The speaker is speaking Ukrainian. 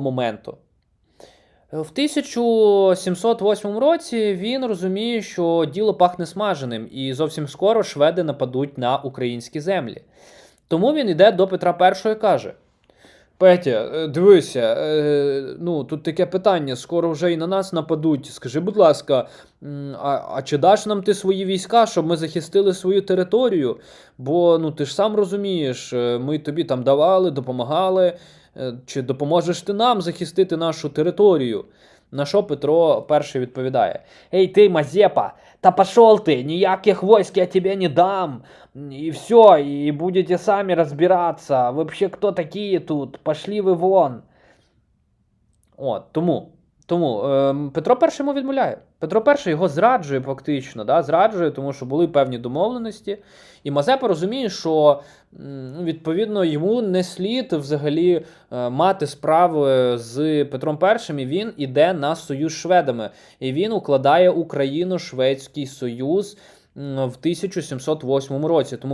моменту. В 1708 році він розуміє, що діло пахне смаженим, і зовсім скоро шведи нападуть на українські землі. Тому він йде до Петра І і каже: Петя, е, дивися, е, ну тут таке питання: скоро вже і на нас нападуть. Скажи, будь ласка, а, а чи даш нам ти свої війська, щоб ми захистили свою територію? Бо ну ти ж сам розумієш, е, ми тобі там давали, допомагали. Е, Чи допоможеш ти нам захистити нашу територію? На що Петро перший відповідає: Ей, ти, Мазепа, та пошел ти, ніяких войск я тебе не дам. И все, и будете сами разбираться. Вообще, кто такие тут? Пошли ви вон. От, тому. Тому ем, Петро І йому відмовляє. Петро І його зраджує фактично, да, зраджує, тому що були певні домовленості. І Мазепа розуміє, що відповідно йому не слід взагалі е, мати справи з Петром І, і він іде на союз з шведами. І він укладає Україно-Шведський союз в 1708 році. Тому